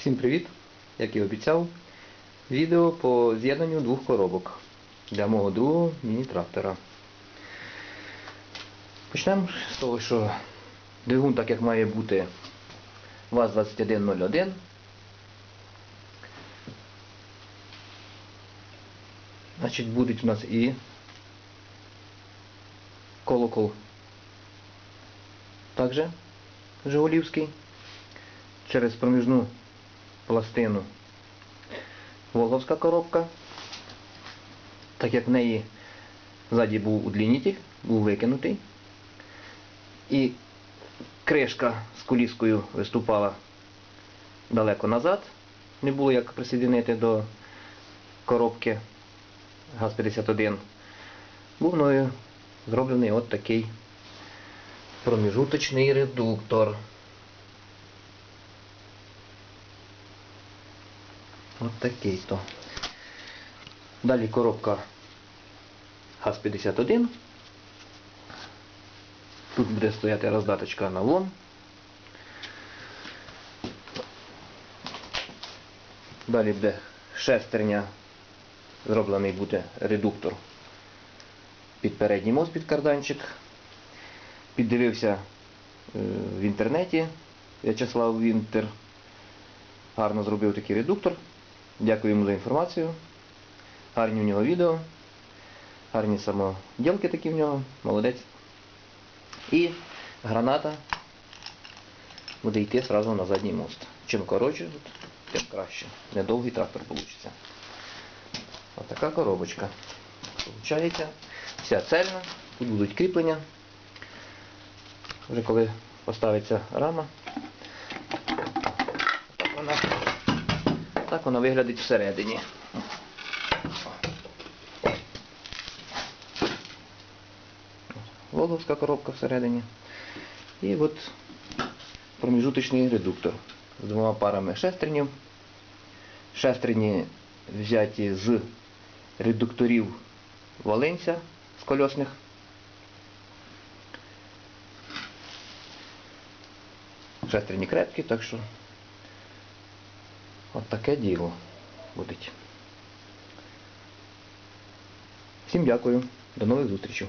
Всім привіт! Як і обіцяв, відео по з'єднанню двох коробок для мого другого міні-трактора. Почнемо з того, що двигун, так як має бути ВАЗ-2101. Значить, будуть у нас і колокол також Жигулівський через проміжну пластину Волговська коробка. Так як в неї ззаді був удлінитель, був викинутий. І кришка з куліскою виступала далеко назад. Не було як присоединити до коробки ГАЗ-51. Був мною зроблений от такий проміжуточний редуктор. От такий то. Далі коробка ГАЗ-51. Тут буде стояти роздаточка на лом. Далі буде шестерня, зроблений буде редуктор під передній мост під карданчик. Піддивився е, в інтернеті В'ячеслав Вінтер. Гарно зробив такий редуктор. Дякую йому за інформацію. Гарні в нього відео. Гарні самоділки такі в нього. Молодець. І граната буде йти одразу на задній мост. Чим коротше, тим краще. Недовгий трактор вийде. Ось така коробочка. Получається вся цельна. Тут будуть кріплення. Вже коли поставиться рама, так вона, так вона виглядить всередині. Волговська коробка всередині. І от проміжуточний редуктор з двома парами шестернів. Шестерні взяті з редукторів Валенця з кольосних. Шестерні крепкі, так що от таке діло буде. Всім дякую. До нових зустрічей.